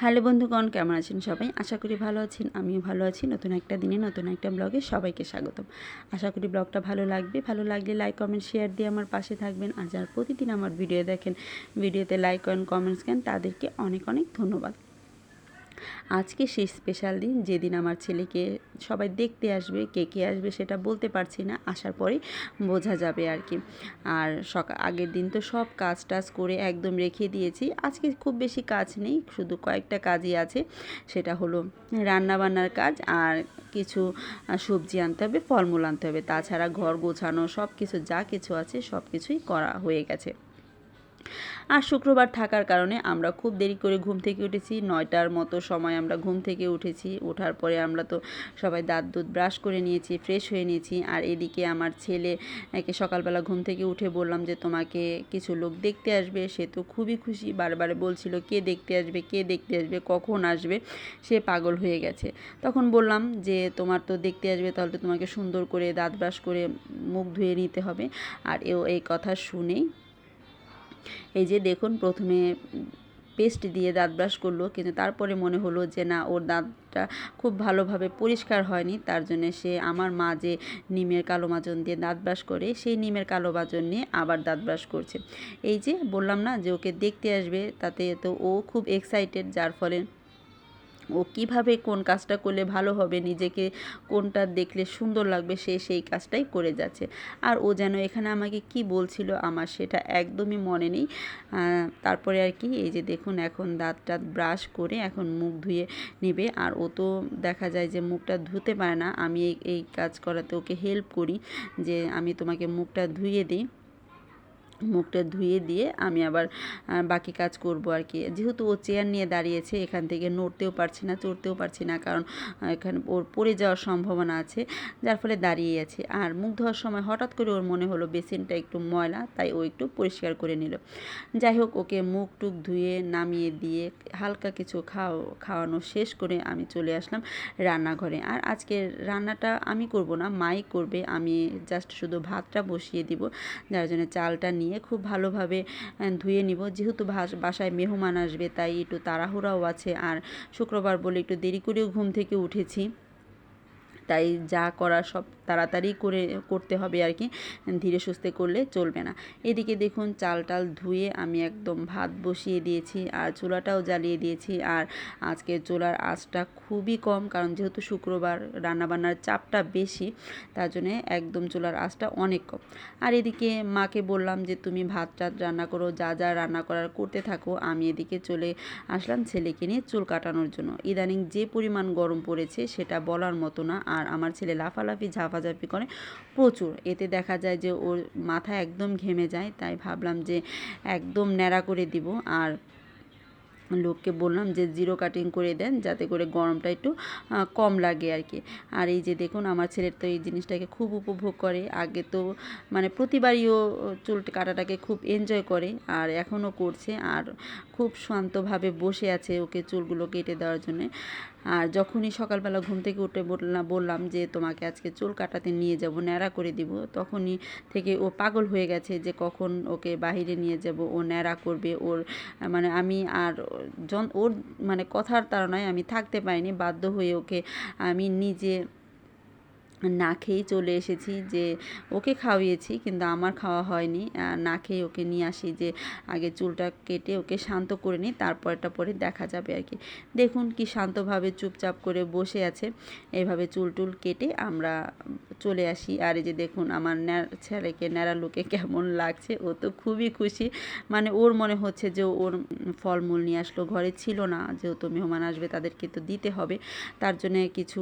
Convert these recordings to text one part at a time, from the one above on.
Hello বন্ধুগণ, কেমন আছেন সবাই? আশা করি ভালো আছেন, আমিও ভালো আছি। নতুন একটা দিনে, নতুন একটা ব্লগে সবাইকে স্বাগতম। আশা করি ব্লগটা ভালো লাগবে। ভালো লাগলে লাইক কমেন্ট শেয়ার দিয়ে আমার পাশে থাকবেন। আর যারা প্রতিদিন আমার ভিডিও দেখেন ভিডিওতে লাইক করেন কমেন্টস কেন তাদেরকে অনেক অনেক ধন্যবাদ। আজকে সেই স্পেশাল দিন, যেদিন আমার ছেলেকে সবাই দেখতে আসবে, কে কে আসবে সেটা বলতে পারছি না, আসার পরেই বোঝা যাবে আর কি। আর সকাল আগের দিন তো সব কাজ টাজ করে একদম রেখে দিয়েছি, আজকে খুব বেশি কাজ নেই, শুধু কয়েকটা কাজই আছে, সেটা হলো রান্না বান্নার কাজ আর কিছু সবজি আনতে হবে, ফলমূল আনতে হবে, তাছাড়া ঘর গোছানো সব কিছু যা কিছু আছে সব কিছুই করা হয়ে গেছে। আর শুক্রবার থাকার কারণে আমরা খুব দেরি করে ঘুম থেকে উঠেছি। নয়টার মতো সময় আমরা ঘুম থেকে উঠেছি। ওঠার পরে আমরা তো সবাই দাঁত দুধ ব্রাশ করে নিয়েছি, ফ্রেশ হয়ে নিয়েছি। আর এদিকে আমার ছেলে, একে সকালবেলা ঘুম থেকে উঠে বললাম যে, তোমাকে কিছু লোক দেখতে আসবে। সে তো খুবই খুশি। বারবারে বলছিল, কে দেখতে আসবে? কে দেখতে আসবে? কখন আসবে? সে পাগল হয়ে গেছে। তখন বললাম যে, তোমার তো দেখতে আসবে, তাহলে তো তোমাকে সুন্দর করে দাঁত ব্রাশ করে মুখ ধুয়ে নিতে হবে। আর এও এই কথা শুনেই এই যে দেখুন, প্রথমে পেস্ট দিয়ে দাঁত ব্রাশ করল, কিন্তু তারপরে মনে হলো যে না, ওর দাঁতটা খুব ভালোভাবে পরিষ্কার হয়নি। তার জন্য সে আমার মা যে নিমের কালো মাজন দিয়ে দাঁত ব্রাশ করে, সেই নিমের কালো মাজন নিয়ে আবার দাঁত ব্রাশ করছে। এই যে বললাম না যে ওকে দেখতে আসবে, তাতে তো ও খুব এক্সাইটেড যার ফলে ও কীভাবে কোন কাজটা করলে ভালো হবে, নিজেকে কোনটা দেখলে সুন্দর লাগবে সে সেই কাজটাই করে যাচ্ছে। আর ও যেন এখানে আমাকে কি বলছিল আমার সেটা একদমই মনে নেই। তারপরে আর কি, এই যে দেখুন এখন দাঁত টাত ব্রাশ করে এখন মুখ ধুয়ে নেবে। আর ও তো দেখা যায় যে মুখটা ধুতে পারে না। আমি এই কাজ করাতে ওকে হেল্প করি যে আমি তোমাকে মুখটা ধুয়ে দিই। মুখটা ধুয়ে দিয়ে আমি আবার বাকি কাজ করব আর কি। যেহেতু ও চেয়ার নিয়ে দাঁড়িয়েছে, এখান থেকে নড়তেও পারছি না, চড়তেও পারছি না, কারণ এখানে ওর পড়ে যাওয়ার সম্ভাবনা আছে, যার ফলে দাঁড়িয়ে আছে। আর মুখ ধোয়ার সময় হঠাৎ করে ওর মনে হলো বেসিনটা একটু ময়লা, তাই ও একটু পরিষ্কার করে নিল। যাই হোক, ওকে মুখ টুক ধুয়ে নামিয়ে দিয়ে হালকা কিছু খাও, খাওয়ানো শেষ করে আমি চলে আসলাম রান্নাঘরে। আর আজকে রান্নাটা আমি করব না, মাই করবে, আমি জাস্ট শুধু ভাতটা বসিয়ে দিব, যার জন্য চালটা নিয়ে নিয়ে খুব ভালোভাবে ধুয়ে নিব। যেহেতু বাসায় মেহমান আসবে, তাই একটু তাড়াহুড়াও আছে। আর শুক্রবার বলে একটু দেরি করেও ঘুম থেকে উঠেছি। তাই যা করা সব তাড়াতাড়ি করে, করতে হবে আর কি। ধীরে সুস্থে করলে চলবে না। এদিকে দেখুন চাল টাল ধুয়ে আমি একদম ভাত বসিয়ে দিয়েছি আর চুলাটাও জ্বালিয়ে দিয়েছি আর আজকে চুলার আঁচটা খুবই কম কারণ যেহেতু শুক্রবার রান্নাবান্নার চাপটা বেশি, তার জন্যে একদম চুলার আঁচটা অনেক কম। আর এদিকে মাকে বললাম যে, তুমি ভাত টাত রান্না করো, যা যা রান্না করার করতে থাকো, আমি এদিকে চলে আসলাম ছেলেকে নিয়ে চুল কাটানোর জন্য। ইদানিং যে পরিমাণ গরম পড়েছে সেটা বলার মতো না আর আমার ছেলে লাফালাফি ঝাপাঝাপি করে প্রচুর। এতে দেখা যায় যে ওর মাথা একদম ঘেমে যায়, তাই ভাবলাম যে একদম ন্যাড়া করে দিব। আর লোককে বললাম যে জিরো কাটিং করে দেন, যাতে করে গরমটা একটু কম লাগে আর কি। আর এই যে দেখুন, আমার ছেলের তো এই জিনিসটাকে খুব উপভোগ করে। আগে তো মানে প্রতিবারই ও চুল কাটাটাকে খুব এনজয় করে, আর এখনও করছে। আর খুব শান্তভাবে বসে আছে ওকে চুলগুলো কেটে দেওয়ার জন্যে। আর যখনই সকালবেলা ঘুম থেকে উঠে বললাম বললাম যে তোমাকে আজকে চুল কাটাতে নিয়ে যাব, ন্যাড়া করে দিব। তখনই থেকে ও পাগল হয়ে গেছে যে কখন ওকে বাহিরে নিয়ে যাব, ও ন্যাড়া করবে। ওর মানে আমি আর ওর মানে কথার তাড়নায় আমি থাকতে পারিনি বাধ্য হয়ে ওকে আমি নিজে না খেয়েই চলে এসেছি যে ওকে খাওয়িয়েছি, কিন্তু আমার খাওয়া হয়নি। না খেয়ে ওকে নিয়ে আসি যে আগে চুলটা কেটে ওকে শান্ত করে নিই, তারপরটা পরে দেখা যাবে আর কি। দেখুন কি শান্তভাবে চুপচাপ করে বসে আছে। এইভাবে চুল টুল কেটে আমরা চলে আসি। আর এই যে দেখুন আমার ছেলেকে, ন্যাড়া লোকে কেমন লাগছে, ও তো খুবই খুশি। মানে ওর মনে হচ্ছে যে ওর ফলমূল নিয়ে আসলো, ঘরে ছিল না। যেহেতু মেহমান আসবে তাদেরকে তো দিতে হবে। তার জন্য কিছু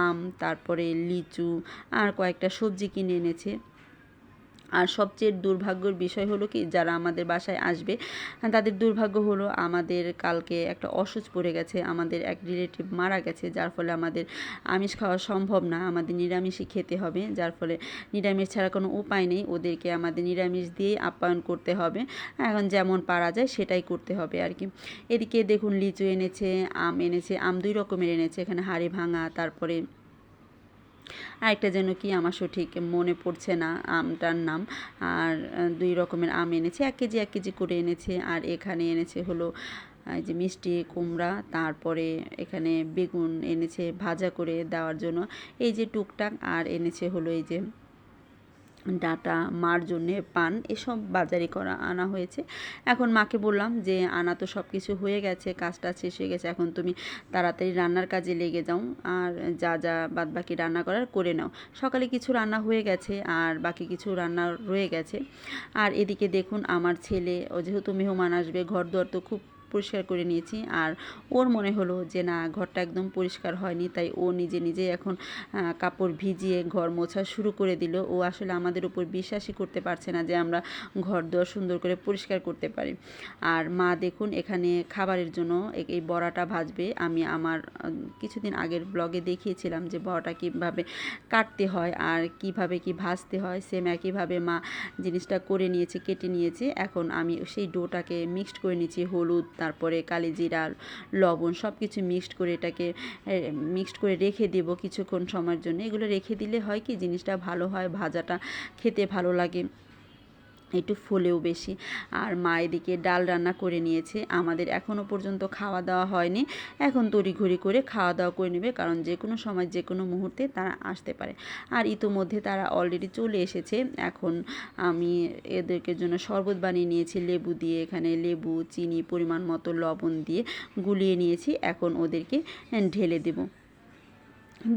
আম, তারপরে লিচু লিচু আর কয়েকটা সবজি কিনে এনেছে। আর সবচেয়ে দুর্ভাগ্যর বিষয় হলো কি, যারা আমাদের বাসায় আসবে, তাদের দুর্ভাগ্য হলো আমাদের কালকে একটা অসুচ পড়ে গেছে, আমাদের এক রিলেটিভ মারা গেছে, যার ফলে আমাদের আমিষ খাওয়া সম্ভব না, আমাদের নিরামিষই খেতে হবে, যার ফলে নিরামিষ ছাড়া কোনো উপায় নেই, ওদেরকে আমাদের নিরামিষ দিয়েই আপ্যায়ন করতে হবে। এখন যেমন পারা যায়, সেটাই করতে হবে আর কি। এদিকে দেখুন, লিচু এনেছে, আম এনেছে, আম দুই রকমের এনেছে, এখানে হাড়ি ভাঙা, তারপরে আরেকটা যেন কি আমার সঠিক মনে পড়ছে না, আমটার নাম। আর দুই রকমের আম এনেছে, এক কেজি এক কেজি করে এনেছে। আর এখানে এনেছে হলো এই যে মিষ্টি, কুমড়া, তারপরে এখানে বেগুন এনেছে ভাজা করে দেওয়ার জন্য। এই যে টুকটাক, আর এনেছে হলো এই যে ডাটা, মার জন্যে পান, এসব বাজারে করা, আনা হয়েছে। এখন মাকে বললাম যে, আনা তো সব কিছু হয়ে গেছে, কাজটা শেষ হয়ে গেছে, এখন তুমি তাড়াতাড়ি রান্নার কাজে লেগে যাও, আর যা যা বাদ বাকি রান্না করার করে নাও। সকালে কিছু রান্না হয়ে গেছে, আর বাকি কিছু রান্না রয়ে গেছে। আর এদিকে দেখুন, আমার ছেলে, ও যেহেতু মেহমান আসবে ঘর দুয়ার তো খুব পরিষ্কার করে নিয়েছি। আর ওর মনে হলো যে, না, ঘরটা একদম পরিষ্কার হয়নি। তাই ও নিজে নিজে এখন কাপড় ভিজিয়ে ঘর মোছা শুরু করে দিল। ও আসলে আমাদের উপর বিশ্বাসই করতে পারছে না যে, আমরা ঘর দোয়ার সুন্দর করে পরিষ্কার করতে পারি। আর মা, দেখুন, এখানে খাবারের জন্য এই বড়াটা ভাজবে। আমি আমার কিছুদিন আগের ব্লগে দেখিয়েছিলাম যে, বড়াটা কীভাবে কাটতে হয় আর কীভাবে কি ভাজতে হয়। সেম একইভাবে মা জিনিসটা করে নিয়েছে, কেটে নিয়েছে। এখন আমি সেই ডোটাকে মিক্সড করে নিয়েছি, হলুদ তারপরে কালি জিরা লবণ সব কিছু মিক্সড করে এটাকে মিক্সড করে রেখে দেব কিছুক্ষণ সময়ের জন্য। এগুলো রেখে দিলে হয় কি, জিনিসটা ভালো হয়, ভাজাটা খেতে ভালো লাগে। একটু ফুলেও বেশি। আর মা এদিকে ডাল রান্না করে নিয়েছে। আমাদের এখনও পর্যন্ত খাওয়া দাওয়া হয়নি। এখন তড়িঘড়ি করে খাওয়া দাওয়া করে নেবে, কারণ যে কোনো সময় যে কোনো মুহূর্তে তারা আসতে পারে। আর ইতোমধ্যে তারা অলরেডি চলে এসেছে। এখন আমি এদেরকে জন্য শরবত বানিয়ে নিয়েছি, লেবু দিয়ে। এখানে লেবু, চিনি, পরিমাণ মতো লবণ দিয়ে গুলিয়ে নিয়েছি। এখন ওদেরকে ঢেলে দেবো।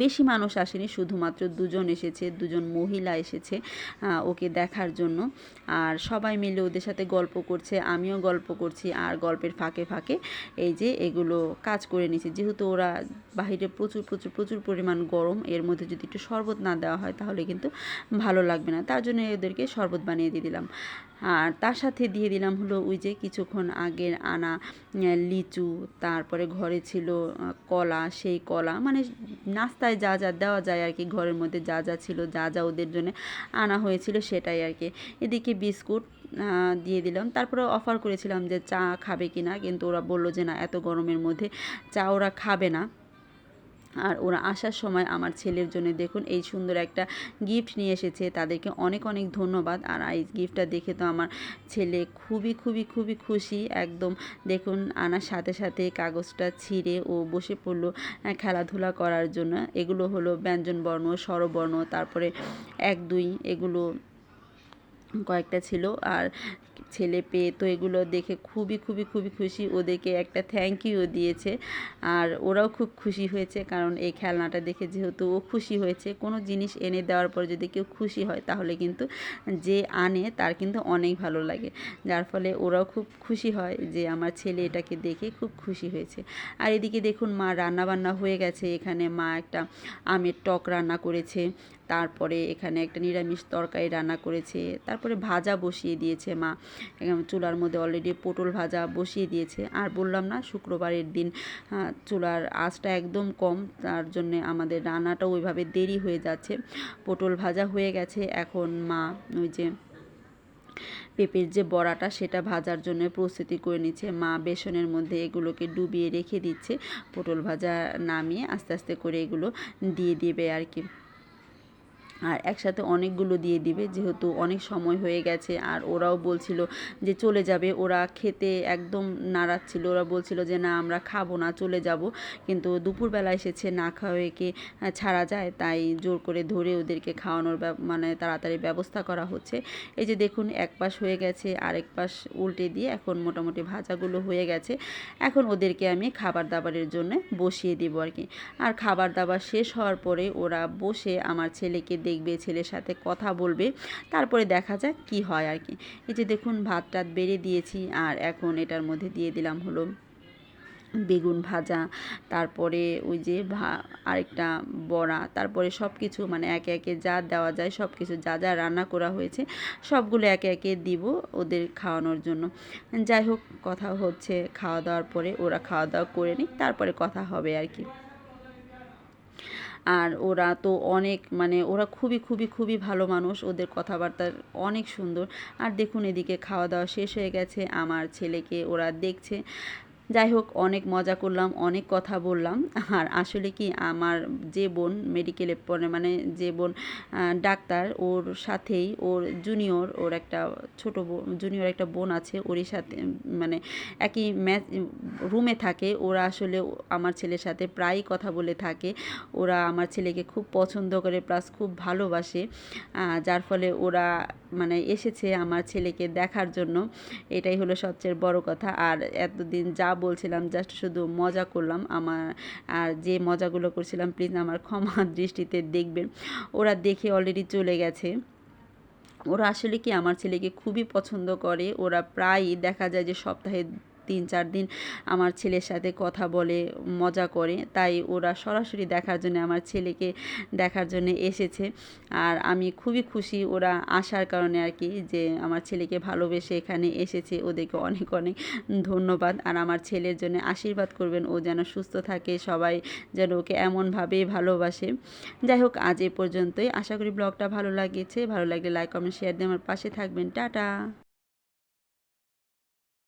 বেশি মানুষ আসেনি, শুধুমাত্র দুজন এসেছে, দুজন মহিলা এসেছে ওকে দেখার জন্য। আর সবাই মিলে ওদের সাথে গল্প করছে, আমিও গল্প করছি, আর গল্পের ফাঁকে ফাঁকে এই যে এগুলো কাজ করে নিয়েছি যেহেতু ওরা বাহিরে প্রচুর প্রচুর প্রচুর পরিমাণ গরম, এর মধ্যে যদি একটু শরবত না দেওয়া হয় তাহলে কিন্তু ভালো লাগবে না। তার জন্য ওদেরকে শরবত বানিয়ে দিয়ে দিলাম। আর তার সাথে দিয়ে দিলাম হলো ওই যে কিছুক্ষণ আগের আনা লিচু, তারপরে ঘরে ছিল কলা, সেই কলা মানে নাস্তায় যা যা দেওয়া যায় আর কি, ঘরের মধ্যে যা যা ছিল, যা যা ওদের জন্য আনা হয়েছিল সেটাই আর কি। এদিকে বিস্কুট দিয়ে দিলাম। তারপরে অফার করেছিলাম যে চা খাবে কি না কিন্তু ওরা বলল যে না, এত গরমের মধ্যে চা ওরা খাবে না। আর ওরা আসার সময় আমার ছেলের জন্য দেখুন এই সুন্দর একটা গিফট নিয়ে এসেছে। তাদেরকে অনেক অনেক ধন্যবাদ। আর এই গিফটটা দেখে তো আমার ছেলে খুবই খুবই খুবই খুশি। একদম দেখুন আনার সাথে সাথে কাগজটা ছিঁড়ে ও বসে পড়ল খেলাধুলা করার জন্য। এগুলো হলো ব্যঞ্জনবর্ণ, স্বরবর্ণ, তারপরে এক, দুই, এগুলো কয়েকটা ছিল আর ছেলে পেয়ে তো এগুলো দেখে খুবই খুবই খুবই খুশি। ওদেরকে একটা থ্যাংক ইউ দিয়েছে। আর ওরাও খুব খুশি হয়েছে কারণ এই খেলনাটা দেখে যেহেতু ও খুশি হয়েছে, কোনো জিনিস এনে দেওয়ার পর যদি কেউ খুশি হয় তাহলে কিন্তু যে আনে তার কিন্তু অনেক ভালো লাগে। যার ফলে ওরাও খুব খুশি হয় যে আমার ছেলে এটাকে দেখে খুব খুশি হয়েছে। আর এদিকে দেখুন মা রান্না বান্না হয়ে গেছে। এখানে মা একটা আমের টক রান্না করেছে। তারপরে এখানে একটা নিরামিষ তরকারি রান্না করেছে। তারপরে ভাজা বসিয়ে দিয়েছে মা। চুলার মধ্যে অলরেডি পটল ভাজা বসিয়ে দিয়েছে। আর বললাম না, শুক্রবারের দিন চুলার আঁচটা একদম কম। তার জন্যে আমাদের রান্নাটাও ওইভাবে দেরি হয়ে যাচ্ছে। পটল ভাজা হয়ে গেছে। এখন মা ওই যে পেঁপের যে বড়াটা, সেটা ভাজার জন্য প্রস্তুতি করে নিচ্ছে। মা বেসনের মধ্যে এগুলোকে ডুবিয়ে রেখে দিচ্ছে। পটল ভাজা নামিয়ে আস্তে আস্তে করে এগুলো দিয়ে দেবে আর কি। আর একসাথে অনেকগুলো দিয়ে দিবে। যেহেতু অনেক সময় হয়ে গেছে আর ওরাও বলছিল যে চলে যাবে। ওরা খেতে একদম নাড়াচ্ছিল ওরা বলছিল যে, না, আমরা খাব না, চলে যাব। কিন্তু দুপুরবেলা এসেছে না খাওয়াকে ছাড়া যায়। তাই জোর করে ধরে ওদেরকে খাওয়ানোর মানে তাড়াতাড়ি ব্যবস্থা করা হচ্ছে। এই যে দেখুন, এক পাশ হয়ে গেছে, আরেক পাশ উল্টে দিয়ে এখন মোটামুটি ভাজাগুলো হয়ে গেছে। এখন ওদেরকে আমি খাবার দাবারের জন্য বসিয়ে দেবো আর কি। আর খাবার দাবার শেষ হওয়ার পরে ওরা বসে আমার ছেলেকে দেখবে, ছেলের সাথে কথা বলবে, তারপরে দেখা যাক কি হয় আর কি। এই যে দেখুন ভাত টাত বেড়ে দিয়েছি আর এখন এটার মধ্যে দিয়ে দিলাম হলো বেগুন ভাজা, তারপরে ওই যে ভা, আরেকটা বড়া, তারপরে সব কিছু মানে একে একে যা দেওয়া যায় সব কিছু যা যা রান্না করা হয়েছে, সবগুলো একে একে দিব ওদের খাওয়ানোর জন্য। যাই হোক, কথা হচ্ছে খাওয়া দাওয়ার পরে ওরা খাওয়া দাওয়া করে নিক, তারপরে কথা হবে আর কি। আর ওরা তো অনেক মানে ওরা খুবই খুবই খুবই ভালো মানুষ। ওদের কথাবার্তা অনেক সুন্দর। আর দেখুন এদিকে খাওয়া দাওয়া শেষ হয়ে গেছে। আমার ছেলেকে ওরা দেখছে। যাই হোক, অনেক মজা করলাম, অনেক কথা বললাম। আর আসলে কি, আমার যে বোন মেডিকেলে পড়ে মানে যে বোন ডাক্তার, ওর সাথেই, ওর জুনিয়র ওর একটা ছোট জুনিয়র একটা বোন আছে, ওরই সাথে মানে একই ম্যাচ রুমে থাকে। ওরা আসলে আমার ছেলের সাথে প্রায়ই কথা বলে থাকে। ওরা আমার ছেলেকে খুব পছন্দ করে প্লাস খুব ভালোবাসে। যার ফলে ওরা মানে এসেছে আমার ছেলেকে দেখার জন্য। এটাই হলো সবচেয়ে বড় কথা। আর এতদিন যা বলছিলাম জাস্ট শুধু মজা করলাম। আমার, আর যে মজাগুলো করছিলাম প্লিজ আমার ক্ষমা দৃষ্টিতে দেখবেন। ওরা দেখে অলরেডি চলে গেছে। ওরা আসলে কি আমার ছেলেকে খুবই পছন্দ করে? ওরা প্রায়ই দেখা যায় যে সপ্তাহে তিন চার দিন আমার ছেলের সাথে কথা বলে, মজা করে। তাই ওরা সরাসরি দেখার জন্য, আমার ছেলেকে দেখার জন্য এসেছে। আর আমি খুবই খুশি ওরা আসার কারণে আর কি যে, আমার ছেলেকে ভালোবেসে এখানে এসেছে। ওদেরকে অনেক অনেক ধন্যবাদ। আর আমার ছেলের জন্য আশীর্বাদ করবেন। ও যেন সুস্থ থাকে, সবাই যেন ওকে এমনভাবে ভালোবাসে। যাই হোক, আজ এ পর্যন্তই। আশা করি ব্লগটা ভালো লাগিয়েছে। ভালো লাগলে লাইক, কমেন্ট, শেয়ার দিয়ে আমার পাশে থাকবেন। টাটা!